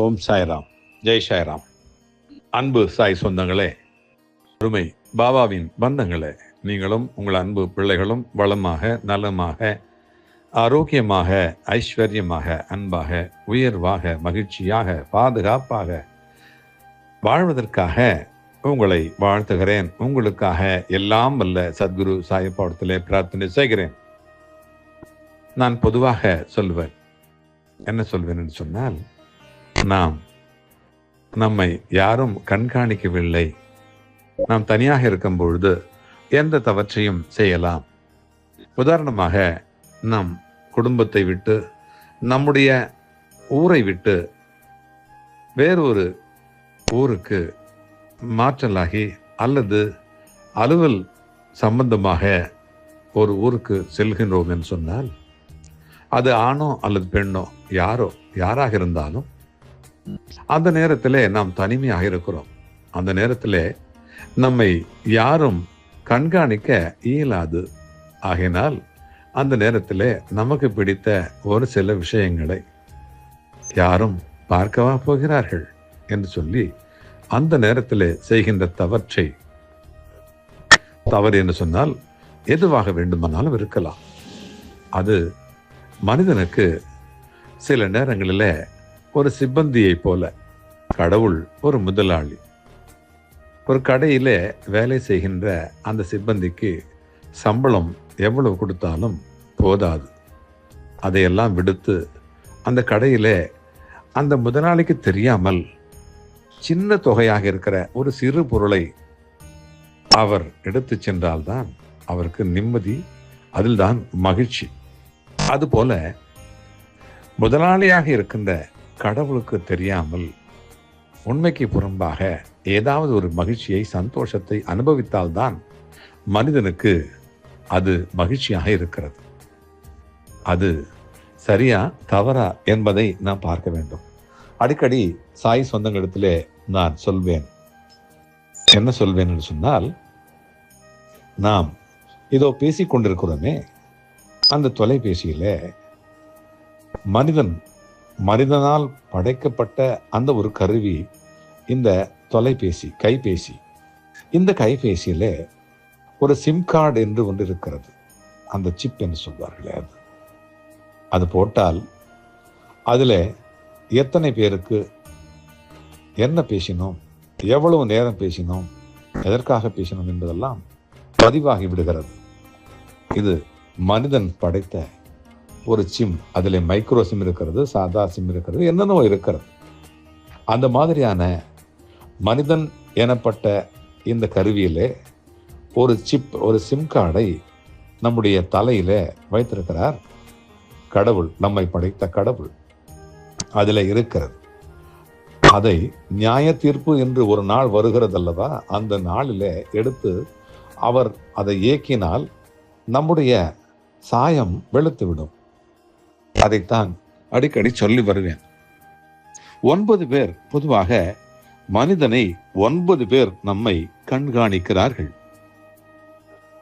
ஓம் சாய்ராம். ஜெய் சாய்ராம். அன்பு சாய் சொந்தங்களே அருமை பாபாவின் பந்தங்களே நீங்களும் உங்கள் அன்பு பிள்ளைகளும் வளமாக நலமாக ஆரோக்கியமாக ஐஸ்வர்யமாக அன்பாக உயர்வாக மகிழ்ச்சியாக பாதுகாப்பாக வாழ்வதற்காக உங்களை வாழ்த்துகிறேன். உங்களுக்காக எல்லாம் வல்ல சத்குரு சாயப்பாடத்திலே பிரார்த்தனை செய்கிறேன். நான் பொதுவாக சொல்வேன். என்ன சொல்வேன் என்று சொன்னால் நாம் நம்மை யாரும் கண்காணிக்கவில்லை. நாம் தனியாக இருக்கும் பொழுது எந்த தவற்றையும் செய்யலாம். உதாரணமாக நம் குடும்பத்தை விட்டு நம்முடைய ஊரை விட்டு வேறொரு ஊருக்கு மாற்றலாகி அல்லது அலுவல் சம்பந்தமாக ஒரு ஊருக்கு செல்கின்றோம் என்று சொன்னால் அது ஆணோ அல்லது பெண்ணோ யாரோ யாராக இருந்தாலும் அந்த நேரத்திலே நாம் தனிமையாக இருக்கிறோம். அந்த நேரத்திலே நம்மை யாரும் கண்காணிக்க இயலாது. ஆகினால் அந்த நேரத்தில் நமக்கு பிடித்த ஒரு சில விஷயங்களை யாரும் பார்க்கவா போகிறார்கள் என்று சொல்லி அந்த நேரத்தில் செய்கின்ற தவற்றை தவறு என்று சொன்னால் எதுவாக வேண்டுமானாலும் இருக்கலாம். அது மனிதனுக்கு சில நேரங்களில் ஒரு சிப்பந்தியை போல. கடவுள் ஒரு முதலாளி. ஒரு கடையில் வேலை செய்கின்ற அந்த சிப்பந்திக்கு சம்பளம் எவ்வளவு கொடுத்தாலும் போதாது. அதையெல்லாம் விடுத்து அந்த கடையிலே அந்த முதலாளிக்கு தெரியாமல் சின்ன தொகையாக இருக்கிற ஒரு சிறு பொருளை அவர் எடுத்து சென்றால்தான் அவருக்கு நிம்மதி அதில்தான் மகிழ்ச்சி. அதுபோல முதலாளியாக இருக்கின்ற கடவுளுக்கு தெரியாமல் உண்மைக்கு புறம்பாக ஏதாவது ஒரு மகிழ்ச்சியை சந்தோஷத்தை அனுபவித்தால்தான் மனிதனுக்கு அது மகிழ்ச்சியாக இருக்கிறது. அது சரியா தவறா என்பதை நாம் பார்க்க வேண்டும். அடிக்கடி சாய் சொந்தங்களிடத்திலே நான் சொல்வேன். என்ன சொல்வேன் என்று சொன்னால் நாம் இதோ பேசிக் கொண்டிருக்கிறோமே அந்த தொலைபேசியில் மனிதன் மனிதனால் படைக்கப்பட்ட அந்த ஒரு கருவி இந்த தொலைபேசி கைபேசி. இந்த கைபேசியில் ஒரு சிம் கார்டு என்று ஒன்று இருக்கிறது. அந்த சிப் என்று சொல்வார்களே அது. அது போட்டால் அதில் எத்தனை பேருக்கு என்ன பேசினோம் எவ்வளவு நேரம் பேசினோம் எதற்காக பேசினோம் என்பதெல்லாம் பதிவாகி விடுகிறது. இது மனிதன் படைத்த ஒரு சிம் அதில் மைக்ரோ சிம் இருக்கிறது சாதா சிம் இருக்கிறது என்னென்னவோ இருக்கிறது. அந்த மாதிரியான மனிதன் எனப்பட்ட இந்த கருவியிலே ஒரு சிப் ஒரு சிம் கார்டை நம்முடைய தலையில் வைத்திருக்கிறார் கடவுள் நம்மை படைத்த கடவுள். அதில் இருக்கிறது. அதை நியாய தீர்ப்பு என்று ஒரு நாள் வருகிறது அல்லவா அந்த நாளில் எடுத்து அவர் அதை இயக்கினால் நம்முடைய சாயம் வெளுத்துவிடும். அதைத்தான் அடிக்கடி சொல்லி வருவேன். ஒன்பது பேர் பொதுவாக மனிதனை ஒன்பது பேர் நம்மை கண்காணிக்கிறார்கள்.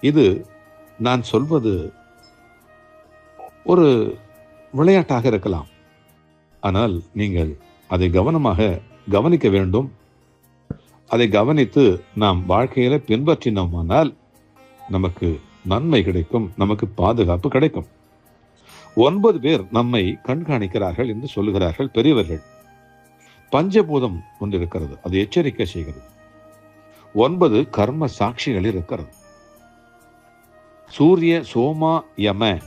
இது நான் சொல்வது ஒரு விளையாட்டாக இருக்கலாம். ஆனால் நீங்கள் அதை கவனமாக கவனிக்க வேண்டும். அதை கவனித்து நாம் வாழ்க்கையில பின்பற்றினோமானால் நமக்கு நன்மை கிடைக்கும் நமக்கு பாதுகாப்பு கிடைக்கும். ஒன்பது பேர் நம்மை கண்காணிக்கிறார்கள் என்று சொல்லுகிறார்கள் பெரியவர்கள். பஞ்சபூதம் ஒன்று இருக்கிறது அது எச்சரிக்கை செய்கிறது. ஒன்பது கர்ம சாட்சிகள் இருக்கிறது. சூரிய சோமா யம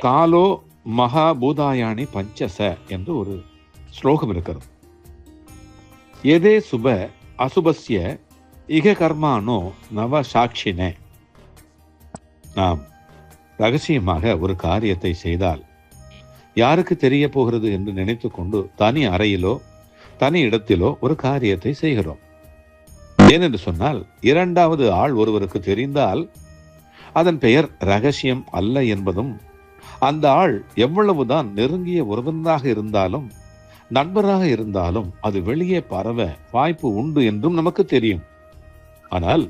காலோ மகாபூதாயானி பஞ்சச என்று ஒரு ஸ்லோகம் இருக்கிறது. எதே சுப அசுபஸ்ய இக கர்மானோ நவ சாட்சினே. நாம் ரகசியமாக ஒரு காரியத்தை செய்தால் யாருக்கு தெரிய போகிறது என்று நினைத்து கொண்டு தனி அறையிலோ தனி இடத்திலோ ஒரு காரியத்தை செய்கிறோம். ஏனென்று சொன்னால் இரண்டாவது ஆள் ஒருவருக்கு தெரிந்தால் அதன் பெயர் ரகசியம் அல்ல என்பதும் அந்த ஆள் எவ்வளவுதான் நெருங்கிய உறவினராக இருந்தாலும் நண்பராக இருந்தாலும் அது வெளியே பரவ வாய்ப்பு உண்டு என்றும் நமக்கு தெரியும். ஆனால்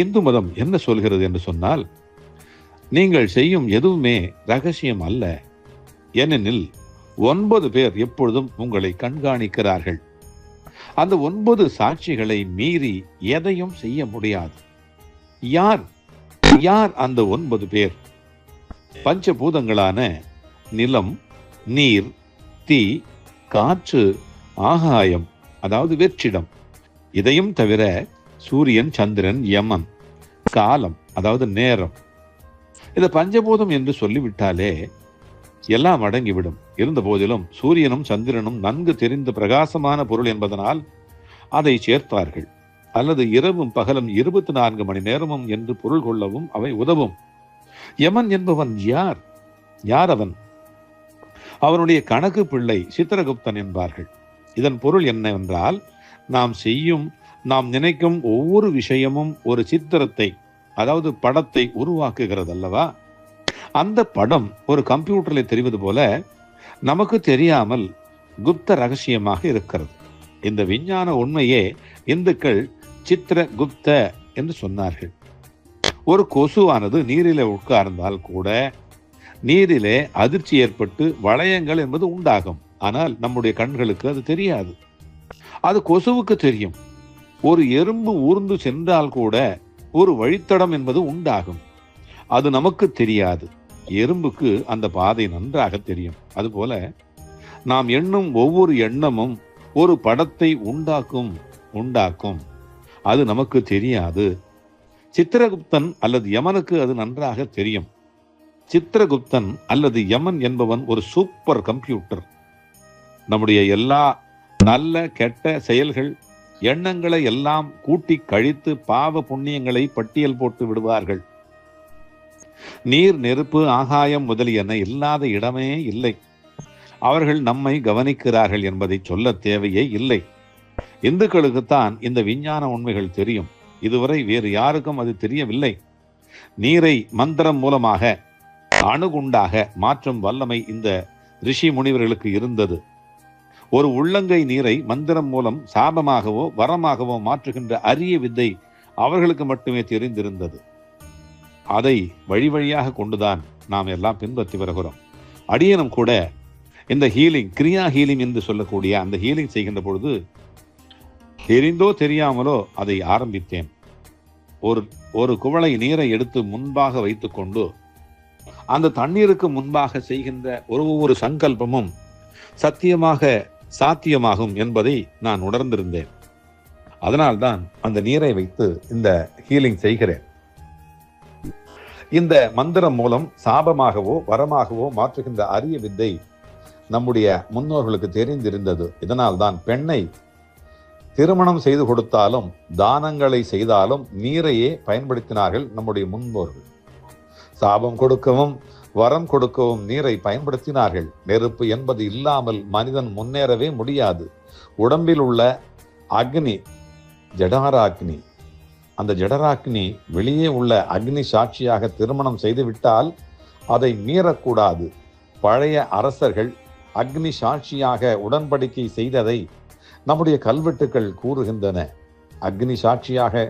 இந்து மதம் என்ன சொல்கிறது என்று சொன்னால் நீங்கள் செய்யும் எதுவுமே ரகசியம் அல்ல. ஏனெனில் ஒன்பது பேர் எப்பொழுதும் உங்களை கண்காணிக்கிறார்கள். அந்த ஒன்பது சாட்சிகளை மீறி எதையும் செய்ய முடியாது. யார் யார் அந்த ஒன்பது பேர்? பஞ்சபூதங்களான நிலம் நீர் தீ காற்று ஆகாயம் அதாவது வெற்றிடம். இதையும் தவிர சூரியன் சந்திரன் யமன் காலம் அதாவது நேரம். இந்த பஞ்சபூதம் என்று சொல்லிவிட்டாலே எல்லாம் அடங்கிவிடும். இருந்த போதிலும் சூரியனும் சந்திரனும் நன்கு தெரிந்த பிரகாசமான பொருள் என்பதனால் அதை சேர்த்தார்கள் அல்லது இரவும் பகலும் இருபத்தி நான்கு மணி நேரமும் என்று பொருள் கொள்ளவும் அவை உதவும். யமன் என்பவன் யார்? யார் அவன் அவனுடைய கணக்கு பிள்ளை சித்திரகுப்தன் என்பார்கள். இதன் பொருள் என்னவென்றால் நாம் செய்யும் நாம் நினைக்கும் ஒவ்வொரு விஷயமும் ஒரு சித்திரத்தை அதாவது படத்தை உருவாக்குகிறது அல்லவா அந்த படம் ஒரு கம்ப்யூட்டரில் தெரிவது போல நமக்கு தெரியாமல் குப்த ரகசியமாக இருக்கிறது. இந்த விஞ்ஞான உண்மையே இந்துக்கள் சித்திர குப்த என்று சொன்னார்கள். ஒரு கொசுவானது நீரிலே உட்கார்ந்தால் கூட நீரிலே அதிர்ச்சி ஏற்பட்டு வளையங்கள் என்பது உண்டாகும். ஆனால் நம்முடைய கண்களுக்கு அது தெரியாது. அது கொசுவுக்கு தெரியும். ஒரு எறும்பு ஊர்ந்து சென்றால் கூட ஒரு வழித்தடம் என்பது உண்டாகும். அது நமக்கு தெரியாது. எறும்புக்கு அந்த பாதை நன்றாக தெரியும். அதுபோல நாம் எண்ணும் ஒவ்வொரு எண்ணமும் ஒரு படத்தை உண்டாக்கும் உண்டாக்கும். அது நமக்கு தெரியாது. சித்திரகுப்தன் அல்லது யமனுக்கு அது நன்றாக தெரியும். சித்திரகுப்தன் அல்லது யமன் என்பவன் ஒரு சூப்பர் கம்ப்யூட்டர். நம்முடைய எல்லா நல்ல கெட்ட செயல்கள் எண்ணங்களை எல்லாம் கூட்டி கழித்து பாவ புண்ணியங்களை பட்டியல் போட்டு விடுவார்கள். நீர் நெருப்பு ஆகாயம் முதலியன இல்லாத இடமே இல்லை. அவர்கள் நம்மை கவனிக்கிறார்கள் என்பதை சொல்ல தேவையே இல்லை. இந்துக்களுக்குத்தான் இந்த விஞ்ஞான உண்மைகள் தெரியும். இதுவரை வேறு யாருக்கும் அது தெரியவில்லை. நீரை மந்திரம் மூலமாக அணுகுண்டாக மாற்றும் வல்லமை இந்த ரிஷி முனிவர்களுக்கு இருந்தது. ஒரு உள்ளங்கை நீரை மந்திரம் மூலம் சாபமாகவோ வரமாகவோ மாற்றுகின்ற அரிய வித்தை அவர்களுக்கு மட்டுமே தெரிந்திருந்தது. அதை வழி வழியாக கொண்டுதான் நாம் எல்லாம் பின்பற்றி வருகிறோம். அடியனும் கூட இந்த ஹீலிங் கிரியா ஹீலிங் என்று சொல்லக்கூடிய அந்த ஹீலிங் செய்கின்ற பொழுது தெரிந்தோ தெரியாமலோ அதை ஆரம்பித்தேன். ஒரு ஒரு குவளை நீரை எடுத்து முன்பாக வைத்துக்கொண்டு அந்த தண்ணீருக்கு முன்பாக செய்கின்ற ஒரு ஒவ்வொரு சங்கல்பமும் சத்தியமாக சாத்தியமாகும் என்பதை நான் உணர்ந்திருந்தேன். அதனால்தான் அந்த நீரை வைத்து இந்த ஹீலிங் செய்கிறேன். இந்த மந்திரம் மூலம் சாபமாகவோ வரமாகவோ மாற்றுகின்ற அரிய வித்தை நம்முடைய முன்னோர்களுக்கு தெரிந்திருந்தது. இதனால் தான் பெண்ணை திருமணம் செய்து கொடுத்தாலும் தானங்களை செய்தாலும் நீரையே பயன்படுத்தினார்கள் நம்முடைய முன்னோர்கள். சாபம் கொடுக்கவும் வரம் கொடுக்கவும் நீரை பயன்படுத்தினார்கள். நெருப்பு என்பது இல்லாமல் மனிதன் முன்னேறவே முடியாது. உடம்பில் உள்ள அக்னி ஜடாராக்னி. அந்த ஜடராக்னி வெளியே உள்ள அக்னி சாட்சியாக திருமணம் செய்துவிட்டால் அதை மீறக்கூடாது. பழைய அரசர்கள் அக்னி சாட்சியாக உடன்படிக்கை செய்ததை நம்முடைய கல்வெட்டுக்கள் கூறுகின்றன. அக்னி சாட்சியாக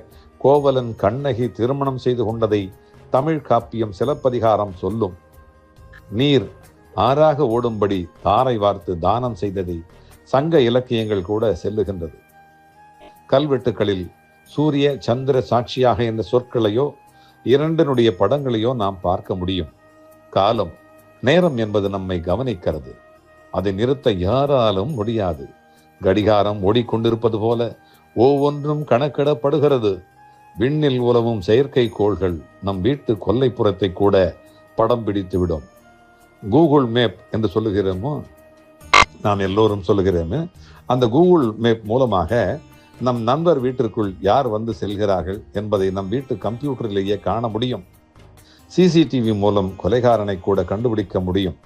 கோவலன் கண்ணகி திருமணம் செய்து கொண்டதை தமிழ் காப்பியம் சிலப்பதிகாரம் சொல்லும். நீர் ஆறாக ஓடும்படி தாரை வார்த்து தானம் செய்ததை சங்க இலக்கியங்கள் கூட செல்லுகின்றது. கல்வெட்டுகளில் சூரிய சந்திர சாட்சியாக என்ற சொற்களையோ இரண்டனுடைய படங்களையோ நாம் பார்க்க முடியும். காலம் நேரம் என்பது நம்மை கவனிக்கிறது. அதை நிறுத்த யாராலும் முடியாது. கடிகாரம் ஓடிக்கொண்டிருப்பது போல ஒவ்வொன்றும் கணக்கிடப்படுகிறது. விண்ணில் உலவும் செயற்கைக்கோள்கள் நம் வீட்டு கொல்லைப்புறத்தை கூட படம் பிடித்துவிடும். கூகுள் மேப் என்று சொல்லுகிறோமோ? நாம் எல்லோரும் சொல்லுகிறோமே. அந்த கூகுள் மேப் மூலமாக நம் நண்பர் வீட்டிற்குள் யார் வந்து செல்கிறார்கள் என்பதை நம் வீட்டு கம்ப்யூட்டரிலேயே காண முடியும். சிசிடிவி மூலம் கொலைகாரனை கூட கண்டுபிடிக்க முடியும்.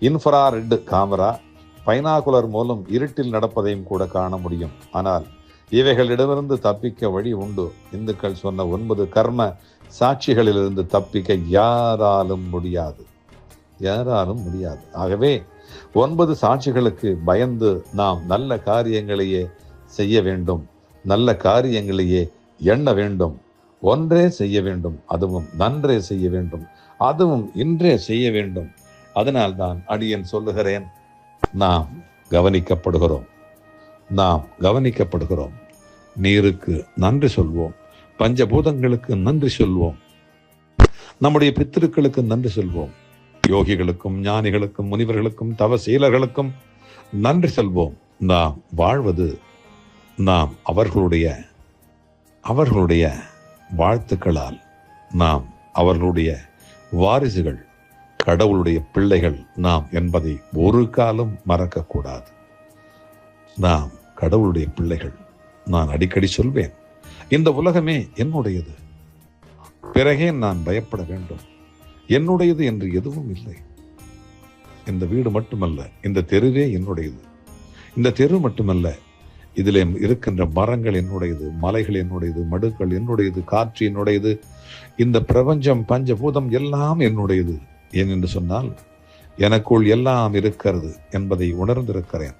இன்ஃப்ராரெட் காமரா பைனாகுலர் மூலம் இருட்டில் நடப்பதையும் கூட காண முடியும். ஆனால் இவைகளிடமிருந்து தப்பிக்க வழி உண்டு. இந்துக்கள் சொன்ன ஒன்பது கர்ம சாட்சிகளிலிருந்து தப்பிக்க யாராலும் முடியாது. யாராலும் முடியாது. ஆகவே ஒன்பது சாட்சிகளுக்கு பயந்து நாம் நல்ல காரியங்களையே செய்ய வேண்டும். நல்ல காரியங்களையே எண்ண வேண்டும். ஒன்றே செய்ய வேண்டும். அதுவும் நன்றே செய்ய வேண்டும். அதுவும் இன்றே செய்ய வேண்டும். அதனால்தான் அடியன் சொல்லுகிறேன் நாம் கவனிக்கப்படுகிறோம். நாம் கவனிக்கப்படுகிறோம். நீருக்கு நன்றி சொல்வோம். பஞ்சபூதங்களுக்கு நன்றி சொல்வோம். நம்முடைய பித்திருக்களுக்கு நன்றி சொல்வோம். யோகிகளுக்கும் ஞானிகளுக்கும் முனிவர்களுக்கும் தவசீலர்களுக்கும் நன்றி செல்வோம். நாம் வாழ்வது நாம் அவர்களுடைய அவர்களுடைய வாழ்த்துக்களால் நாம் அவர்களுடைய வாரிசுகள் கடவுளுடைய பிள்ளைகள் நாம் என்பதை ஒரு காலம் மறக்கக்கூடாது. நாம் கடவுளுடைய பிள்ளைகள் நான் அடிக்கடி சொல்வேன் இந்த உலகமே என்னுடையது. பிறகே நான் பயப்பட வேண்டும். என்னுடையது என்று எதுவும் இல்லை. இந்த வீடு மட்டுமல்ல இந்த தெருவே என்னுடையது. இந்த தெரு மட்டுமல்ல இதில் இருக்கின்ற மரங்கள் என்னுடையது மலைகள் என்னுடையது மடுக்கள் என்னுடையது காற்று என்னுடையது இந்த பிரபஞ்சம் பஞ்சபூதம் எல்லாம் என்னுடையது. ஏன் என்று சொன்னால் எனக்குள் எல்லாம் இருக்கிறது என்பதை உணர்ந்திருக்கிறேன்.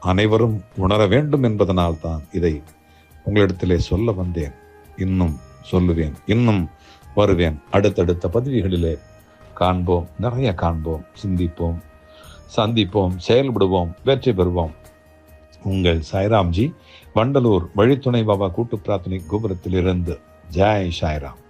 அனைவரும் உணர வேண்டும் என்பதனால் தான் இதை உங்களிடத்திலே சொல்ல வந்தேன். இன்னும் சொல்லுவேன். இன்னும் வருவேன். அடுத்தடுத்த பதவிகளிலே காண்போம் நிறைய காண்போம் சிந்திப்போம் சந்திப்போம் செயல்படுவோம் வெற்றி பெறுவோம். உங்கள் சாய்ராம்ஜி வண்டலூர் வழித்துணை பாபா கூட்டு பிரார்த்தனை கோபுரத்திலிருந்து. ஜெய் சாய்ராம்.